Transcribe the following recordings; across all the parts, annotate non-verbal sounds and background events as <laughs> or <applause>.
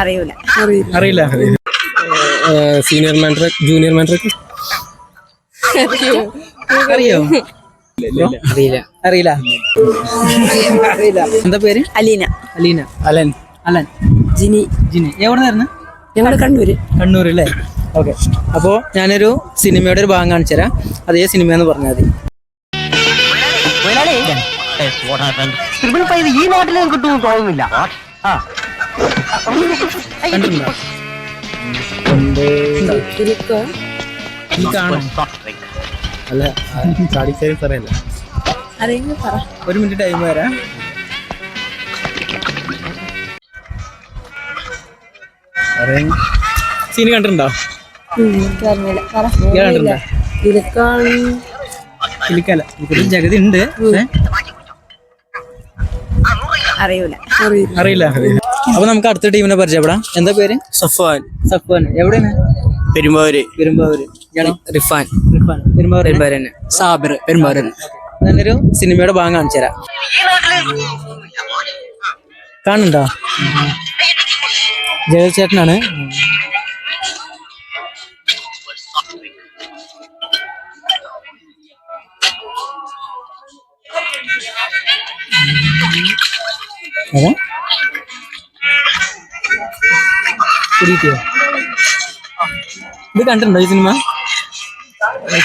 അറിയൂല. അറിയില്ല. Senior മാൻട്രക് junior മാൻട്രക് അറിയോ? അറിയില്ല. അറിയില്ല. അറിയില്ല. എന്താ പേര്? അലീന. അലീന. അലൻ. അലൻ. ജിനി. ജിനി. എവിടെ നിന്നായിരുന്നു ഞങ്ങൾ കണ്ണൂര്. കണ്ണൂർ അല്ലേ? ഓക്കെ. അപ്പോൾ ഞാനൊരു സിനിമയുടെ ഒരു ഭാഗം കാണിച്ചു തരാം. അതേ സിനിമ എന്ന് പറഞ്ഞാൽ മതി. ഈ നാട്ടിൽ കിട്ടുമെന്ന് തോന്നുന്നില്ല. അല്ല ചാടിക്കറി പറയല്ല ഒരു മിനിറ്റ് ടൈം വരാം സീൻ കണ്ടിട്ടുണ്ടോ ജഗതി ഉണ്ട് അറിയില്ല. അറിയൂല അറിയില്ല. അപ്പൊ നമുക്ക് അടുത്ത ടീമിനെ പരിചയപ്പെടാം. എന്താ പേര്? സഫാൻ സഫ്വാൻ. എവിടെയാണ്? പെരുമ്പാവൂര്. പെരുമ്പാവൂര്. റിഫാൻ. റിഫാൻ. പെരുമ്പാവൂർ പെരുമ്പാവൂര് പെരുമ്പാവൂര് സാബിർ. പെരുമ്പാവൂര് നല്ലൊരു സിനിമയുടെ ഭാഗം കാണിച്ചു തരാം. കാണുന്നുണ്ടോ? ജഗത് ചേട്ടനാണ്. ഏതാ? പിടികിട്ടിയോ? ഇത് കണ്ടിട്ടുണ്ടോ ഈ സിനിമ?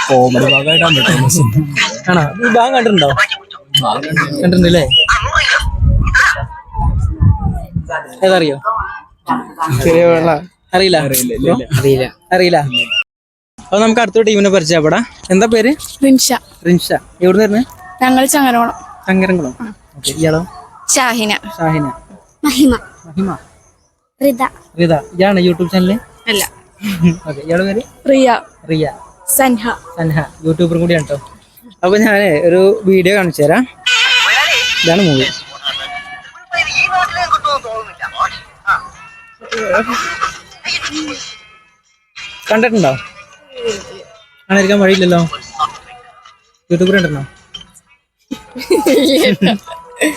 കോമഡി ഭാഗമായിട്ടാണ് ആണോ? ഈ ഭാഗം കണ്ടിട്ടുണ്ടോ? കണ്ടിട്ടുണ്ടല്ലേ? ഏതറിയോ? വെള്ള അറിയില്ല. അറിയില്ല അറിയില്ല. അപ്പൊ നമുക്ക് അടുത്ത ടീമിനെ പരിചയപ്പെടാം എന്താ പേര്? റിൻഷ. റിൻഷ. എവിടെ നിന്ന് ഞങ്ങൾ ചങ്ങനോണം ചങ്കരംകുളം ഓക്കെ ഇയാളോ? ഷാഹിന. ഷാഹിന. മഹിമ. മഹിമ. റിത. റിത. ഇയാളാണ് യൂട്യൂബ് ചാനൽ? അല്ല. <laughs> ഓക്കെ ഇയാളെ പേര്? റിയ. റിയ. സൻഹ. സൻഹ. യൂട്യൂബർ കൂടിയാണ് കേട്ടോ അപ്പൊ ഞാൻ ഒരു വീഡിയോ കാണിച്ചു തരാം. ഇതാണ് മൂവി കണ്ടിട്ടുണ്ടോ? കാണാതിരിക്കാൻ വഴിയില്ലല്ലോ. യൂട്യൂബർ ഉണ്ടോ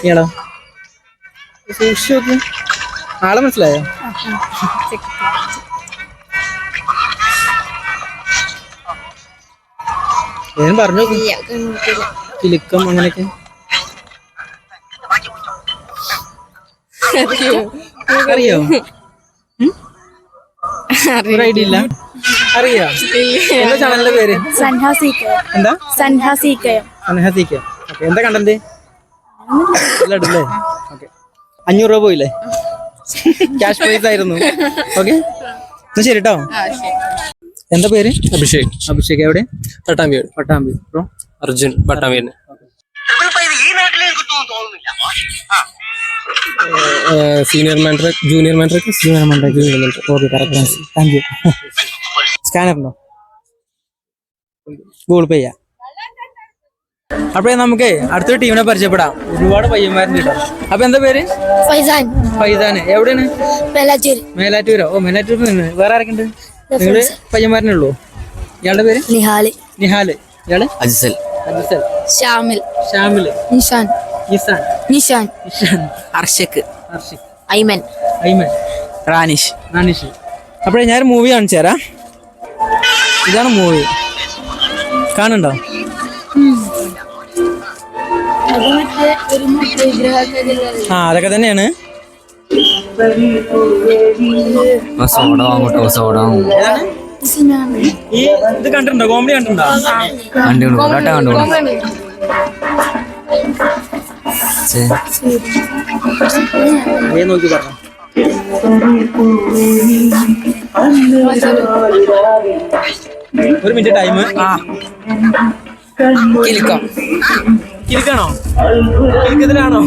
ഇയാളോ? സൂക്ഷിച്ചു നോക്ക്. ആളെ മനസ്സിലായോ? ഞാൻ പറഞ്ഞു. കിലുക്കം അങ്ങനെയൊക്കെ. അറിയോ? ഐഡിയ ഇല്ല. അറിയോ? എന്താ ചാനലിന്റെ പേര്? എന്താ? സൻഹ സീക്കയം. അനഹസിക്ക ഓക്കെ എന്താ കണ്ടന്റ് ഇടല്ലേ അഞ്ഞൂറ് രൂപ പോയില്ലേ? ക്യാഷ് പ്രൈസ് ആയിരുന്നു. ഓക്കെ എന്നാ ശരി കേട്ടോ എന്താ പേര്? അഭിഷേക്. അഭിഷേക് എവിടെ? പട്ടാമ്പിയാണ് പട്ടാമ്പി അർജുൻ പട്ടാമ്പിയാണ് സീനിയർ നാട്ടിൽ ജൂനിയർ തോന്നുന്നില്ല. ആ. Senior Mandrake junior Mandrake okay correct thank you scanner ഉണ്ടോ? ഗൂഗിൾ പേ ചെയ്യാം. അപ്പോഴേ നമുക്ക് അടുത്തൊരു ടീമിനെ പരിചയപ്പെടാം. ഒരുപാട് പയ്യന്മാരുണ്ട് കേട്ടോ അപ്പൊ എന്താ പേര്? ഫൈസാൻ. ഫൈസാന്. എവിടെയാണ്? മേലാറ്റൂർ മേലാറ്റൂരോ. ഓ മേലാറ്റൂർ നിന്ന്. വേറെ ആരൊക്കെ ഉണ്ട് നിങ്ങൾ പയ്യന്മാരനെ ഉള്ളൂ? ഇയാളുടെ പേര്? നിഹാൽ. നിഹാൽ. ഇയാൾ? അജിസൽ. അജിസൽ. ഷാമിൽ. ഷാമിൽ നിഷാൻ. നിഷാൻ. നിഷാൻ. നിഷാൻ. അർഷക്. അർഷക്. ഐമൻ. ഐമൻ. റാനിഷ്. റാനിഷ്. അപ്പോഴേ ഞാൻ മൂവി കാണിച്ചു തരാം. ഇതാണ് മൂവി കാണുന്നുണ്ടോ? ആ അതൊക്കെ തന്നെയാണ്. സോഡ വാങ്ങോട്ടോ സോഡ ഏതാണ്? ഈ ഇത് കണ്ടിട്ടുണ്ടോ? കോമഡി കണ്ടിട്ടുണ്ടോ? കണ്ടു കേട്ടാ കണ്ടു അതേ നോക്കി പറഞ്ഞു. ഒരു മിനിറ്റ് ടൈം ആ. കിലുക്കാണോ കിലുക്കത്തിലാണോ കിരിക്കത്തിലാണോ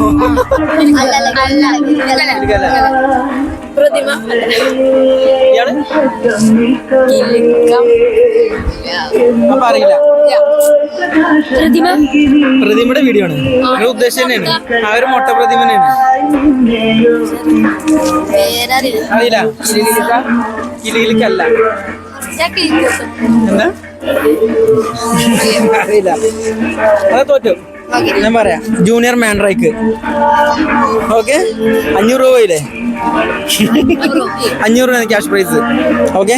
പ്രതിമ. ഇയാൾ? അപ്പൊ അറിയില്ല. പ്രതിമ. പ്രതിമയുടെ വീഡിയോ ആണ്. ഒരു ഉദ്ദേശം തന്നെയാണ്. ആ ഒരു മൊട്ട പ്രതിമ തന്നെയാണ്. അറിയില്ല. കിലിക്കല്ല കിലുകിലുക്കല്ല എന്താ? അറിയില്ല. അത് തോറ്റു. ഞാൻ പറയാം. ജൂനിയർ മാൻഡ്രൈക്ക് ഓക്കെ അഞ്ഞൂറ് രൂപയില്ലേ? അഞ്ഞൂറ് രൂപ. Cash prize okay